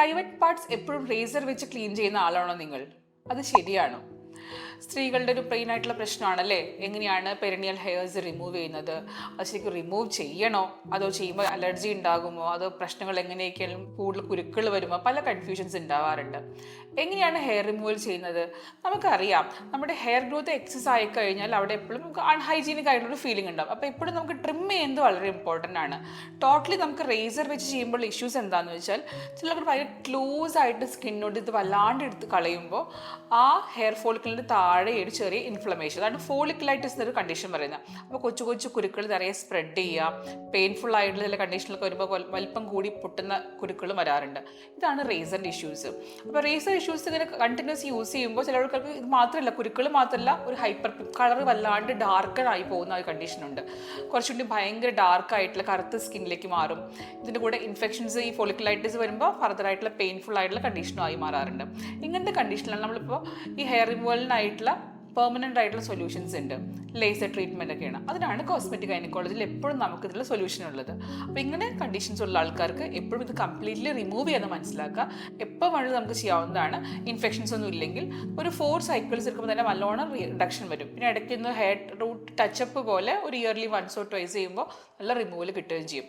Private parts എപ്പോഴും razor വെച്ച് clean ചെയ്യുന്ന ആളാണോ നിങ്ങൾ? അത് ശരിയാണോ? സ്ത്രീകളുടെ ഒരു പ്ലെയിൻ ആയിട്ടുള്ള പ്രശ്നമാണല്ലേ? എങ്ങനെയാണ് പെരിനിയൽ ഹെയർസ് റിമൂവ് ചെയ്യുന്നത്? അത് ശരിക്കും റിമൂവ് ചെയ്യണോ? അതോ ചെയ്യുമ്പോൾ അലർജി ഉണ്ടാകുമോ? അതോ പ്രശ്നങ്ങൾ എങ്ങനെയൊക്കെയാലും കൂടുതൽ കുരുക്കൾ വരുമോ? പല കൺഫ്യൂഷൻസ് ഉണ്ടാവാറുണ്ട്. എങ്ങനെയാണ് ഹെയർ റിമൂവൽ ചെയ്യുന്നത്? നമുക്കറിയാം. നമ്മുടെ ഹെയർ ഗ്രോത്ത് എക്സസ് ആയി കഴിഞ്ഞാൽ അവിടെ എപ്പോഴും നമുക്ക് അൺഹൈജീനിക് ആയിട്ടുള്ള ഫീലിംഗ് ഉണ്ടാവും. അപ്പോൾ എപ്പോഴും നമുക്ക് ട്രിം ചെയ്യുന്നത് വളരെ ഇമ്പോർട്ടന്റ് ആണ്. ടോട്ടലി നമുക്ക് റേസർ വെച്ച് ചെയ്യുമ്പോൾ ഇഷ്യൂസ് എന്താണെന്ന് വെച്ചാൽ ചിലർക്ക് ഭയങ്കര ക്ലോസ് ആയിട്ട് സ്കിന്നോട് ഇത് വല്ലാണ്ട് എടുത്ത് കളയുമ്പോൾ ആ ഹെയർ ഫോൾക്കിന്റെ താഴെ ഒരു ചെറിയ ഇൻഫ്ലമേഷൻ അതാണ് ഫോളിക്കുലൈറ്റിസ് എന്നൊരു കണ്ടീഷൻ പറയുന്നത്. അപ്പോൾ കൊച്ചു കൊച്ചു കുരുക്കൾ നിറയെ സ്പ്രെഡ് ചെയ്യുക പെയിൻഫുൾ ആയിട്ടുള്ള ചില കണ്ടീഷനിലൊക്കെ വരുമ്പോൾ വലിപ്പം കൂടി പൊട്ടുന്ന കുരുക്കളും വരാറുണ്ട്. ഇതാണ് റേസറിന്റെ ഇഷ്യൂസ് അപ്പോൾ റേസർ ഇഷ്യൂസ് ഇങ്ങനെ കണ്ടിന്യൂസ് യൂസ് ചെയ്യുമ്പോൾ ചില ആൾക്കാർക്ക് ഇത് മാത്രമല്ല കുരുക്കൾ മാത്രമല്ല ഒരു ഹൈപ്പർ കളർ വല്ലാണ്ട് ഡാർക്കർ ആയി പോകുന്ന ഒരു കണ്ടീഷനുണ്ട് കുറച്ചുകൂടി ഭയങ്കര ഡാർക്ക് ആയിട്ടുള്ള കറുത്ത സ്കിന്നിലേക്ക് മാറും. ഇതിന്റെ കൂടെ ഇൻഫെക്ഷൻസ് ഈ ഫോളിക്കുലൈറ്റിസ് വരുമ്പോൾ ഫർദർ ആയിട്ടുള്ള പെയിൻഫുൾ ആയിട്ടുള്ള കണ്ടീഷനും ആയി മാറാറുണ്ട്. ഇങ്ങനത്തെ കണ്ടീഷനിലാണ് നമ്മളിപ്പോൾ ഈ ഹെയർ റിമൂവലിനായിട്ടുള്ള പെർമനന്റ് ആയിട്ടുള്ള സൊല്യൂഷൻസ് ഉണ്ട്. ലേസർ ട്രീറ്റ്മെന്റ് ഒക്കെയാണ്. അതിനാണ് കോസ്മെറ്റിക് ഗൈനക്കോളജിയിൽ എപ്പോഴും നമുക്ക് ഇതിൽ സൊല്യൂഷൻ ഉള്ളത്. അപ്പോൾ ഇങ്ങനെ കണ്ടീഷൻസ് ഉള്ള ആൾക്കാർക്ക് എപ്പോഴും ഇത് കംപ്ലീറ്റ്ലി റിമൂവ് ചെയ്യാതെ മനസ്സിലാക്കുക. എപ്പോൾ വേണമെങ്കിലും നമുക്ക് ചെയ്യാവുന്നതാണ്. ഇൻഫെക്ഷൻസ് ഒന്നും ഇല്ലെങ്കിൽ ഒരു ഫോർ സൈക്കിൾസ് എടുക്കുമ്പോൾ തന്നെ നല്ലോണം റിഡക്ഷൻ വരും. പിന്നെ ഇടയ്ക്ക് ഹെയർ റൂട്ട് ടച്ചപ്പ് പോലെ ഒരു ഇയർലി വൺസ് ഓർ ട്വൈസ് ചെയ്യുമ്പോൾ നല്ല റിമൂവൽ കിട്ടുകയും ചെയ്യും.